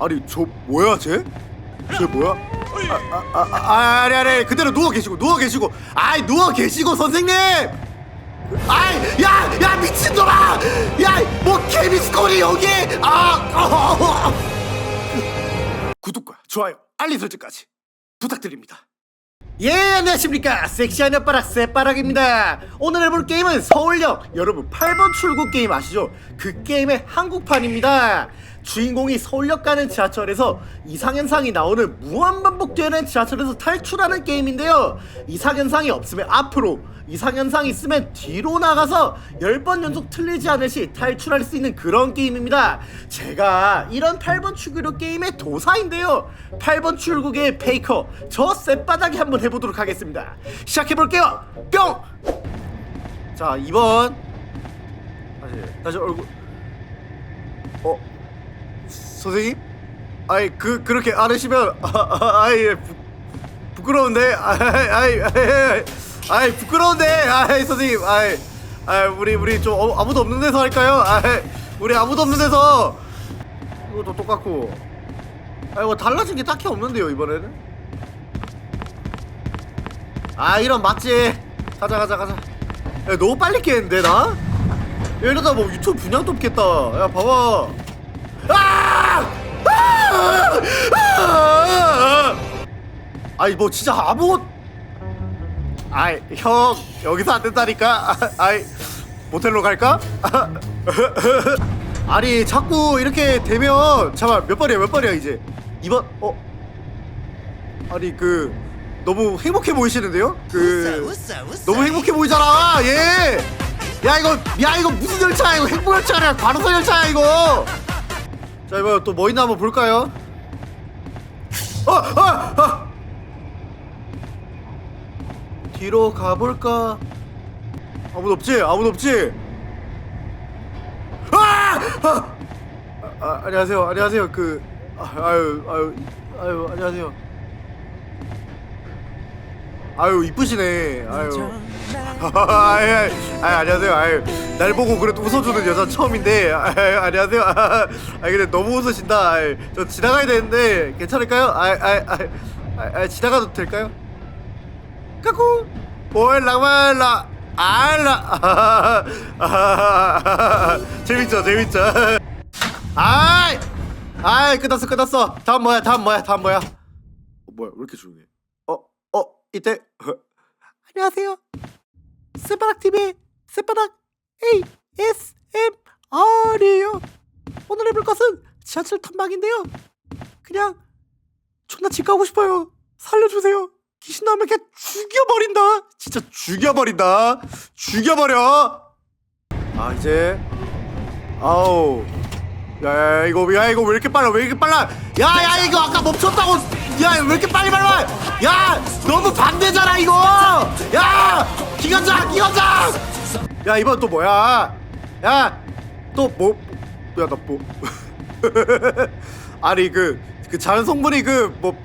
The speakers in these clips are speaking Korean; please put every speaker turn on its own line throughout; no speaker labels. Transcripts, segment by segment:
아니 저 뭐야 쟤? 쟤 뭐야? 아, 아, 아, 아, 아니 아니 그대로 누워 계시고 누워 계시고 아이 누워 계시고 선생님 아이 야야 미친놈아 야뭐 케미스콜이 여기 아 어, 어. 구독과 좋아요 알림 설정까지 부탁드립니다 예 안녕하십니까 섹시한 엿바락 새바락입니다 오늘 해볼 게임은 서울역 여러분 8번 출구 게임 아시죠? 그 게임의 한국판입니다 주인공이 서울역 가는 지하철에서 이상현상이 나오는 무한반복되는 지하철에서 탈출하는 게임인데요. 이상현상이 없으면 앞으로 이상현상이 있으면 뒤로 나가서 10번 연속 틀리지 않을 시 탈출할 수 있는 그런 게임입니다. 제가 이런 8번 출구로 게임의 도사인데요. 8번 출구의 페이커 저 쌔바닥에 한번 해보도록 하겠습니다. 시작해볼게요. 뿅! 자 2번. 다시 다시 얼굴. 어? 선생님? 아이 그 그렇게 안으시면 아, 아, 아 이 부, 부끄러운데? 아이 아이 아이 아이 부끄러운데? 아이 선생님 아이 아이 우리 우리 좀 어, 아무도 없는 데서 할까요? 아이 우리 아무도 없는 데서. 이것도 똑같고. 아 이거 달라진 게 딱히 없는데요 이번에는? 아 이런 맞지? 가자 가자 가자. 야, 너무 빨리 깨는데 나? 이러다 뭐 유튜브 분양도 없겠다. 야 봐봐. 아! 아이 뭐 진짜 아무것 아이 형 여기서 안 된다니까 아, 아이 모텔로 갈까? 아니 자꾸 이렇게 되면 잠깐 몇 번이야 몇 번이야 이제 2번 어 아니 그 너무 행복해 보이시는데요? 그
웃어 웃어
너무 행복해 보이잖아 얘. 야 이거 야 이거 무슨 열차야 이거 행복 열차 아니라 관우선 열차야 이거. 자 이거 또뭐 있나 한번 볼까요? 어, 어, 어. 뒤로 가볼까? 아무도 없지? 아무도 없지? 아! 아! 아, 안녕하세요. 안녕하세요. 그 아, 아유 아유 아유 안녕하세요. 아유 이쁘시네. 아유. 아이, 아이, 아이, 안녕하세요. 아이, 날 보고 그래도 웃어주는 여자 처음인데, 아이, 안녕하세요. 아, 근데 너무 웃으신다. 아이, 저 지나가야 되는데 괜찮을까요? 아이, 지나가도 될까요? 까꿍. 올라말라. 알라. 아, 아, 재밌죠, 재밌죠. 아이, 아이, 끝났어, 끝났어. 다음 뭐야, 다음 뭐야, 다음 뭐야? 어, 뭐야, 왜 이렇게 조용해? 어, 어, 이때. 안녕하세요. 새바닥 TV 새바닥 ASMR이에요. 오늘 해볼 것은 지하철 탐방인데요. 그냥 존나 집 가고 싶어요. 살려주세요. 귀신 나오면 그냥 죽여버린다. 진짜 죽여버린다. 죽여버려. 아 이제? 아우. 야 야 이거 야 이거 왜 이렇게 빨라? 왜 이렇게 빨라? 야 야 이거 아까 멈췄다고 야 왜 이렇게 빨리 밟아 야 너무 반대잖아 이거! 야 기관장 기관장! 야 이번 또 뭐야? 야또뭐야나뭐? 아니 그그 자연 성분이 그뭐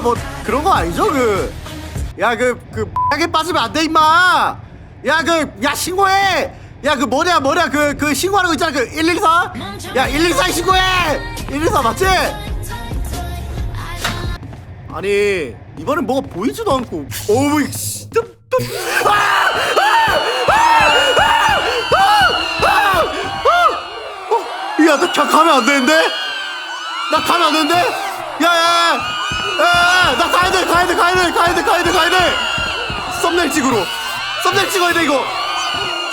뭐 그런 거 아니죠 그 야 그그 약에 빠지면 안 돼 임마 야그 야 신고해 야 그 뭐냐 뭐냐 그 그 신고하는 거 있잖아 그 114? 야 114 신고해 114 맞지? 아니 이번엔 뭐가 보이지도 않고 어우 씨. 아! 아! 아! 아! 아! 아! 어? 야, 나 가면 안 되는데? 나 가면 안 되는데? 야, 야, 야, 야, 나 가야 돼, 가야 돼, 가야 돼, 가야 돼, 가야 돼, 가야 돼. 썸네일 찍으러. 썸네일 찍어야 돼, 이거.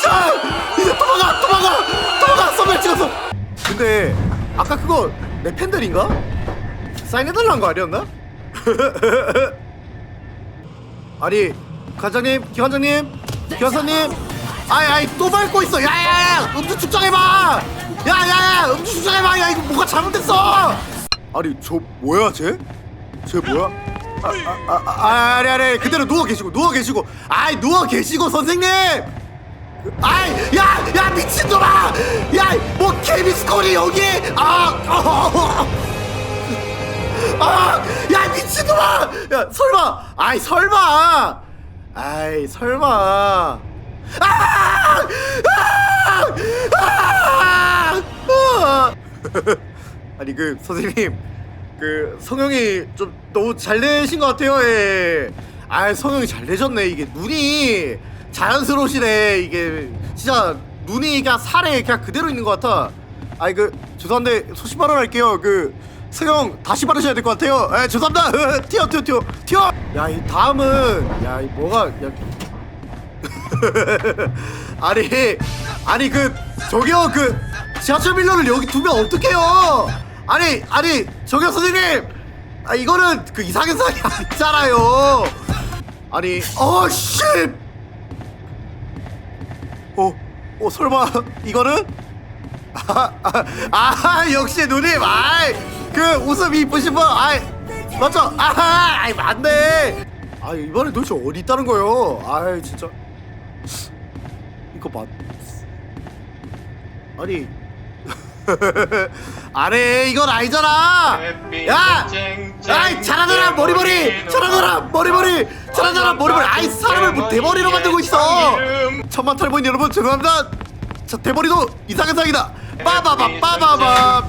자, 이제 도망가, 도망가, 도망가, 썸네일 찍었어. 근데, 아까 그거 내 팬들인가? 사인해달라는 거 아니었나? 아니, 관장님, 기관장님, 기관사님, 아이, 아이, 또 밟고 있어. 야, 야, 야, 음주 측정해봐. 야, 야, 야, 음주 측정해봐. 야, 이거 뭐가 잘못됐어. 아니, 저 뭐야, 쟤? 쟤 뭐야? 아, 아, 아, 아, 아니, 아니, 그대로 누워 계시고, 누워 계시고, 아이, 누워 계시고, 선생님. 아이, 야, 야, 미친놈아! 야, 뭐 케미스콜이 여기? 아, 어, 아, 야, 미친놈아! 야, 설마! 아이, 설마! 아이, 설마! 아! 아! 아! 아! 아니 그 선생님 그 성형이 좀 너무 잘 내신 것 같아요. 예. 아 성형이 잘 내셨네. 이게 눈이 자연스러우시네. 이게 진짜 눈이 그냥 살에 그냥 그대로 있는 것 같아. 아이 그 죄송한데 소신 발언할게요. 그 성형 다시 바르셔야 될 것 같아요. 예, 죄송합니다. 튀어 튀어 튀어 튀어. 야 이 다음은 야 이 뭐가 야 아니 아니 그 저기요 그 지하철 밀러를 여기 두면 어떡해요 아니 아니 저기요 선생님! 아 이거는 그 이상현상이 아니잖아요. 아니 어씨! 어, 어 설마 이거는? 아, 아, 아 역시 누님! 아이 그 웃음 이쁘신 분 아이 맞죠? 아하 아이 맞네! 아 이번에 도대체 어디 있다는 거요? 아이 진짜. 이거 맞 아니 아니 이건 아니잖아. 야! 아이 잘하더라 머리머리! 잘하더라 머리머리! 잘하더라 머리머리! 아이 사람을 뭐 대머리로 만들고 있어! 천만 탈모인 여러분 죄송합니다. 자 대머리도 이상현상이다. 빠바바 빠바바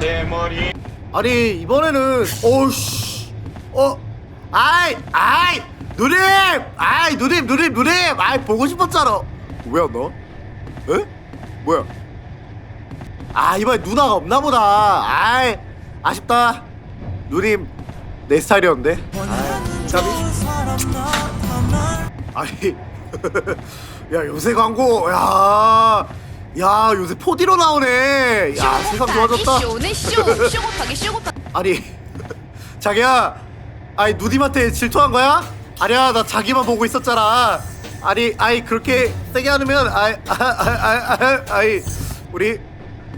대머리.
아니 이번에는 어우씨! 어? 아이 아이! 누님! 아이 누님 누님 누님! 아이 보고 싶었잖아. 왜안 나와? 에? 뭐야 아 이번에 누나가 없나 보다 아이 아쉽다 누님 내 스타일이었는데 아이 아니 야 요새 광고 야 야, 요새 4D로 나오네. 야, 세상 좋아졌다.
쇼네 쇼 쇼 곱하기 쇼 곱하기
아니 자기야 아니 누님한테 질투한 거야? 아니야 나 자기만 보고 있었잖아 아니 아이 그렇게 세게 하면 아이 아, 아, 아, 아, 아이 우리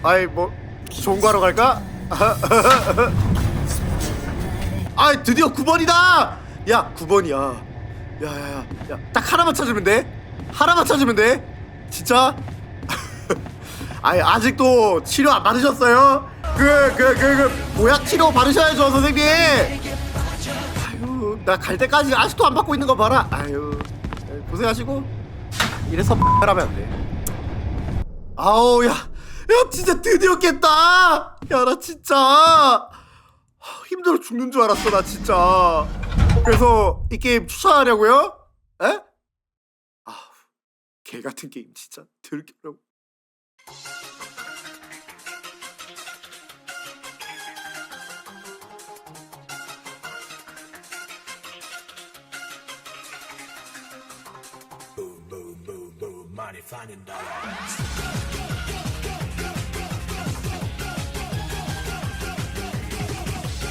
아이 뭐 좋은 거 하러 갈까? 아이 드디어 9번이다 야 9번이야 야야야 야 딱 하나만 찾으면 돼 하나만 찾으면 돼 진짜 아니 아직도 치료 안 받으셨어요? 그 그 그그 보약 치료 받으셔야죠 선생님. 아유 나 갈 때까지 아직도 안 받고 있는 거 봐라. 아유 고생하시고 이래서 하면 안 돼. 아우 야, 야 진짜 드디어 깼다. 야 나 진짜 하, 힘들어 죽는 줄 알았어 나 진짜. 그래서 이 게임 추천하냐고요? 에? 아 개 같은 게임 진짜 들기라고.
boom, boom, boom, boom, money finding dollars.